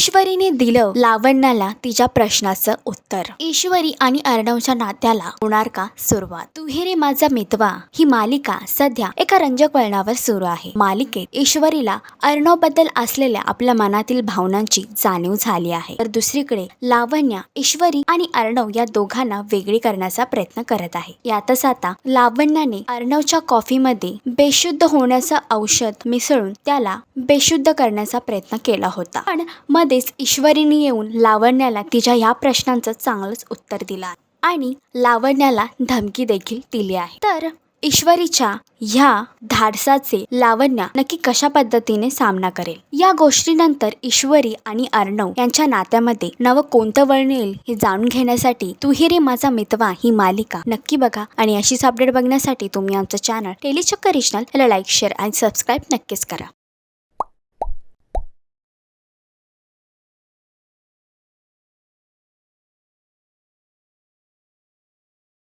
ईश्वरीने दिलं लावण्याला तिच्या प्रश्नाचं उत्तर. ईश्वरी आणि अर्णवच्या नात्याला होणार का सुरुवात? तू रे माझा मितवा. ही मालिका सध्या एका रंजक वळणावर सुरू आहे. मालिकेत ईश्वरीला अर्णवबद्दल असलेल्या आपल्या मनातील भावनांची जाणीव झाली आहे. तर दुसरीकडे लावण्य ईश्वरी आणि अर्णव या दोघांना वेगळी करण्याचा प्रयत्न करत आहे. यातच आता लावण्याने अर्णवच्या कॉफीमध्ये बेशुद्ध होण्याचं औषध मिसळून त्याला बेशुद्ध करण्याचा प्रयत्न केला होता. पण मध्येच ईश्वरीने येऊन लावण्याला तिच्या ह्या प्रश्नांचं चांगलंच उत्तर दिलं आणि लावण्याला धमकी देखील दिली आहे. तर ईश्वरीच्या ह्या धाडसाचे लावण्य नक्की कशा पद्धतीने सामना करेल? या गोष्टीनंतर ईश्वरी आणि अर्णव यांच्या नात्यामध्ये नवं कोणतं वळण येईल हे जाणून घेण्यासाठी तू रे माझा मितवा ही मालिका नक्की बघा. आणि अशीच अपडेट बघण्यासाठी तुम्ही आमचं चॅनल टेलीचक्कर रिजनल याला लाईक शेअर आणि सबस्क्राईब नक्कीच करा.